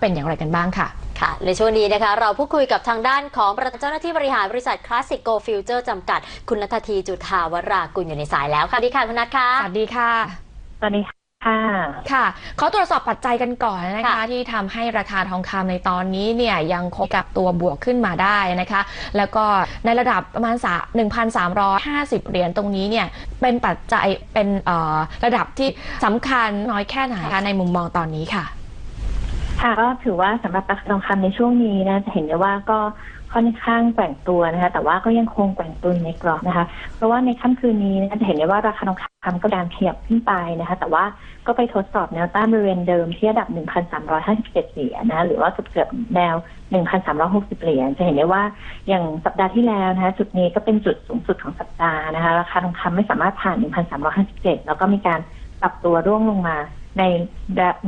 เป็นอย่างไรกันบ้างค่ะ ค่ะ ในช่วงนี้นะคะ เราพูดคุยกับทางด้านของประธานเจ้าหน้าที่บริหารบริษัทคลาสสิกโกฟิวเจอร์จำกัด คุณนัททีจุธาวรากุลอยู่ในสายแล้วค่ะสวัสดีค่ะคุณนัทค่ะสวัสดีค่ะสวัสดีค่ะค่ะขอตรวจสอบปัจจัยกันก่อนนะคะค่ะที่ทำให้ราคาทองคำในตอนนี้เนี่ยยังคงกับตัวบวกขึ้นมาได้นะคะ แล้วก็ในระดับประมาณ 1,350 เหรียญตรงนี้เนี่ยเป็นปัจจัยเป็นเอ่อระดับที่สำคัญน้อยแค่ไหนคะในมุมมองตอนนี้ค่ะ ค่ะก็ถือว่าสำหรับราคาทองคำในช่วงนี้นะจะเห็นได้ว่าก็ค่อนข้างแกว่งตัวนะคะ แต่ว่าก็ยังคงแกว่งตัวในกรอบนะคะ เพราะว่าในค่ำคืนนี้นะจะเห็นได้ว่าราคาทองคำก็การขยับขึ้นไปนะคะ แต่ว่าก็ไปทดสอบแนวต้านบริเวณเดิมที่ระดับ 1,357 เหรียญนะหรือว่าเกือบแนว 1,360 เหรียญจะเห็นได้ว่าอย่างสัปดาห์ที่แล้วนะคะ จุดนี้ก็เป็นจุดสูงสุดของสัปดาห์นะคะ ราคาทองคำไม่สามารถผ่าน 1,357 แล้วก็มีการปรับตัวร่วงลงมาใน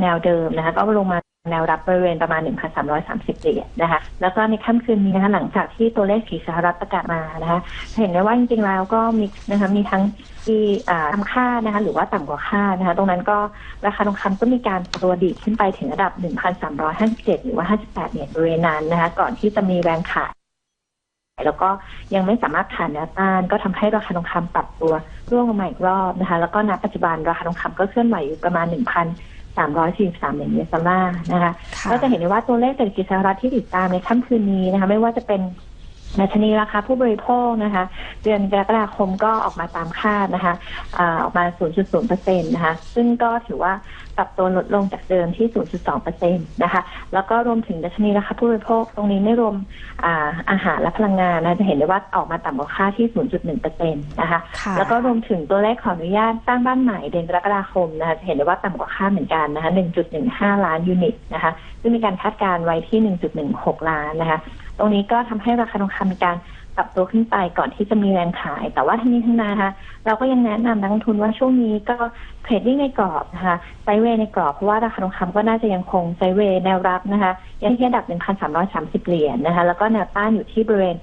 แนวเดิมนะคะ ก็ลงมา แนวรับบริเวณประมาณ 1,330เหรียญนะคะ แล้วก็ในค่ำคืนนี้นะคะหลังจากที่ตัวเลขสีสหรัฐประกาศมานะคะ เห็นได้ว่าจริงๆแล้วก็มีนะคะมีทั้งที่อ่าทำค่านะคะหรือว่าต่ำกว่าค่านะคะ ตรงนั้นก็ราคาทองคำก็มีการตัวดีขึ้นไปถึงระดับ 1,357 หรือว่า 58เหรียญบริเวณนั้นนะคะ ก่อนที่จะมีแรงขายแล้วก็ยังไม่สามารถผ่านแนวต้านก็ทำให้ราคาทองคำปรับตัวร่วงลงมาอีกรอบนะคะ แล้วก็ณปัจจุบันราคาทองคำก็เคลื่อนไหวอยู่ประมาณ 1,343เหรียญ US ดอลลาร์นะคะค่ะก็จะเห็นได้ว่าตัวเลขเศรษฐกิจสหรัฐที่ติดตามในค่ำคืนนี้นะคะ ไม่ว่าจะเป็นดัชนีราคาผู้บริโภคนะคะ เดือนกรกฎาคมก็ออกมาตามคาดนะคะอาออกมา 0.0%นะคะ ซึ่งก็ถือว่าปรับตัวลดลงจากเดิมที่ 0.2%นะคะ แล้วก็รวมถึงดัชนีราคาผู้บริโภคตรงนี้ไม่รวมอาอาหารและพลังงานนะจะเห็นได้ว่าออกมาต่ำกว่าค่าที่ 0.1%นะคะค่ะแล้วก็รวมถึงตัวเลขขออนุญาตสร้างบ้านใหม่เดือนกรกฎาคมนะคะจะเห็นได้ว่าต่ำกว่าคาดเหมือนกันนะคะ 1.15 ล้านยูนิตนะคะ ซึ่งมีการคาดการณ์ไว้ที่ 1.16 ล้านนะคะ ตรงนี้ก็ทำให้ราคาทองคำมีการปรับตัวขึ้นไปก่อนที่จะมีแรงขาย แต่ว่าทั้งนี้ทั้งนั้นนะคะเราก็ยังแนะนำนักลงทุนว่าช่วงนี้ก็เทรดดิ้งในกรอบนะคะไซเวในกรอบเพราะว่าราคาทองคำก็น่าจะยังคงไซเวยแนวรับนะคะยังที่ระดับ 1,330 เหรียญนะคะแล้วก็แนวต้านอยู่ที่บริเวณ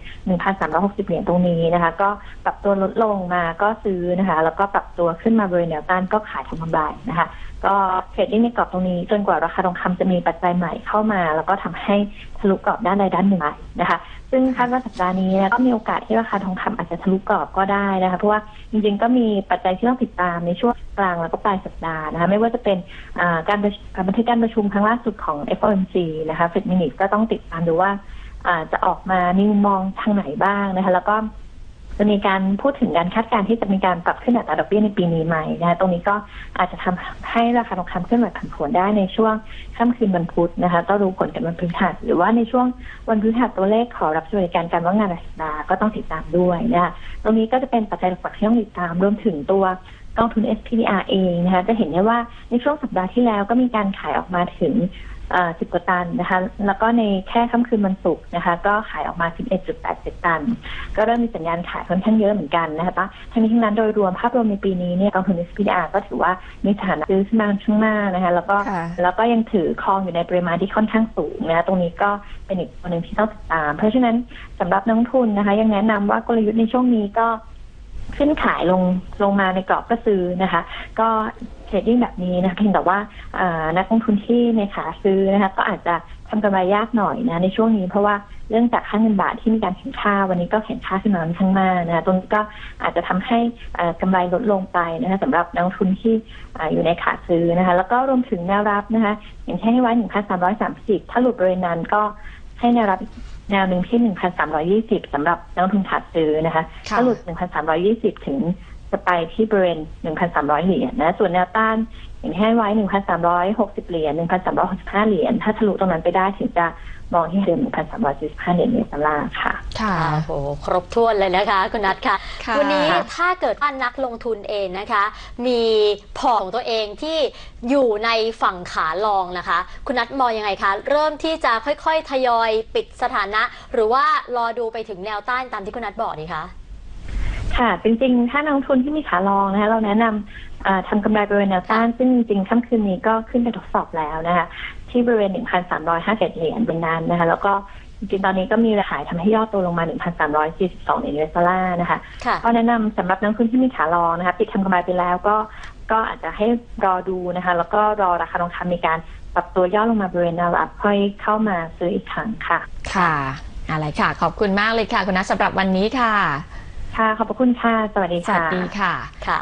1,360 เหรียญตรงนี้นะคะ ก็ปรับตัวลดลงมาก็ซื้อนะคะ แล้วก็ปรับตัวขึ้นมาบริเวณแนวต้านก็ขายทำกำไรนะคะ ก็เทรดดิ้งในกรอบตรงนี้จนกว่าราคาทองคำจะมีปัจจัยใหม่เข้ามา แล้วก็ทำให้ทะลุกรอบด้านใดด้านหนึ่งนะคะซึ่งคาดว่าสัปดาห์นี้นะก็มีโอกาสที่ราคาทองคำอาจจะทะลุกรอบก็ได้นะคะ เพราะว่าจริงๆก็มีปัจจัยที่ต้องติดตามในช่วง กลางแล้วก็ปลายสัปดาห์นะคะ ไม่ว่าจะเป็นการประชุมการบันทึกการประชุมครั้งล่าสุดของ FOMC นะคะเฟดมินิก็ต้องติดตามดูว่าจะออกมามีมุมมองทางไหนบ้างนะคะ แล้วก็จะมีการพูดถึงการคาดการณ์ที่จะมีการปรับขึ้นอัตราดอกเบี้ยในปีนี้ใหม่นะคะตรงนี้ก็อาจจะทำให้ราคาทองคำเคลื่อนไหวผันผวนได้ในช่วงค่ำคืนวันพุธนะคะต้องรู้ผลกันวันพฤหัสหรือว่าในช่วงวันพฤหัสตัวเลขขอรับสวัสดิการการว่างงานรายสัปดาห์ก็ต้องติดตามด้วยนะคะตรงนี้ก็จะเป็นปัจจัยหลักที่ต้องติดตามรวมถึงตัว กองทุน SPDR เองนะคะจะเห็นได้ว่าในช่วงสัปดาห์ที่แล้วก็มีการขายออกมาถึงสิบกว่าตันนะคะ แล้วก็ในแค่ค่ำคืนวันศุกร์นะคะ ก็ขายออกมา 11.87 ตัน ก็เริ่มมีสัญญาณขายค่อนข้างเยอะเหมือนกันนะคะแต่ทั้งนี้ทั้งนั้นโดยรวมภาพรวมในปีนี้เนี่ยกองทุน SPDR ก็ถือว่ามีฐานะซื้อขึ้นมาช่วงหน้านะคะ แล้วก็ค่ะแล้วก็ยังถือครองอยู่ในปริมาณที่ค่อนข้างสูงนะคะ ตรงนี้ก็เป็นอีกตัวหนึ่งที่ต้องติดตาม เพราะฉะนั้นสำหรับนักลงทุนนะคะ ยังแนะนำว่ากลยุทธ์ในช่วงนี้ก็ ขึ้นขายลงลงมาในกรอบก็ซื้อนะคะ ก็เทรดดิ้งแบบนี้นะคะเพียงแต่ว่านักลงทุนที่ในขาซื้อนะคะก็อาจจะทำกำไรยากหน่อยนะในช่วงนี้เพราะว่าเรื่องจากค่าเงินบาทที่มีการแข่งค่า วันนี้ก็แข่งค่าขึ้นมาค่อนข้งมากนะคะตรงนี้ก็อาจจะทำให้อ่ากำไรลดลงไปนะคะสำหรับนักลงทุนที่ออยู่ในขาซื้อนะคะ แล้วก็รวมถึงแนวรับนะคะอย่างเช่นให้ไว้1,330ถ้าหลุดบริเวณนั้นก็ ให้แนวรับอีกแนวหนึ่งที่ 1,320สำหรับนักลงทุนขาซื้อนะคะค่ะถ้าหลุด1,320 ถึง จะไปที่บริเวณ 1,300 เหรียญนะส่วนแนวต้านอย่างที่ให้ไว้ 1,360 เหรียญ 1,365 เหรียญ ถ้าทะลุตรงนั้นไปได้ถึงจะมองที่เดิม1,345เหรียญดอลลาร์ค่ะ ค่ะโอ้โห ครบถ้วนเลยนะคะคุณนัทค่ะค่ะ วันนี้ถ้าเกิดว่านักลงทุนเองนะคะ มีพอร์ตของตัวเองที่อยู่ในฝั่งขาลองนะคะ คุณนัทมองยังไงคะ เริ่มที่จะค่อยๆ ทยอยปิดสถานะ หรือว่ารอดูไปถึงแนวต้านตามที่คุณนัทบอกดีคะ ค่ะจริงๆ ถ้านักลงทุนที่มีขาลองนะคะเราแนะนำทำกำไรบริเวณแนวต้าน ซึ่งจริงๆค่ำคืนนี้ก็ขึ้นไปทดสอบแล้วนะคะที่บริเวณ 1,350เหรียญเป็นนานนะคะ แล้วก็จริงตอนนี้ก็มีราขายทำให้ยอดตัวลงมา 1,342เหรียญดอลลาร์นะคะ ก็แนะนำสำหรับนักทุนที่มีขาลองนะคะปิดทำกำไรไปแล้วก็ก็อาจจะให้รอดูนะคะ แล้วก็รอราคาทองคำมีการปรับตัวย่อลงมาบริเวณแนวรับค่อยเข้ามาซื้ออีกครั้งค่ะ ค่ะอะไรค่ะ ขอบคุณมากเลยค่ะ คุณนัทสำหรับวันนี้ค่ะ ค่ะ ขอบพระคุณค่ะ สวัสดีค่ะสวัสดีค่ะ ค่ะ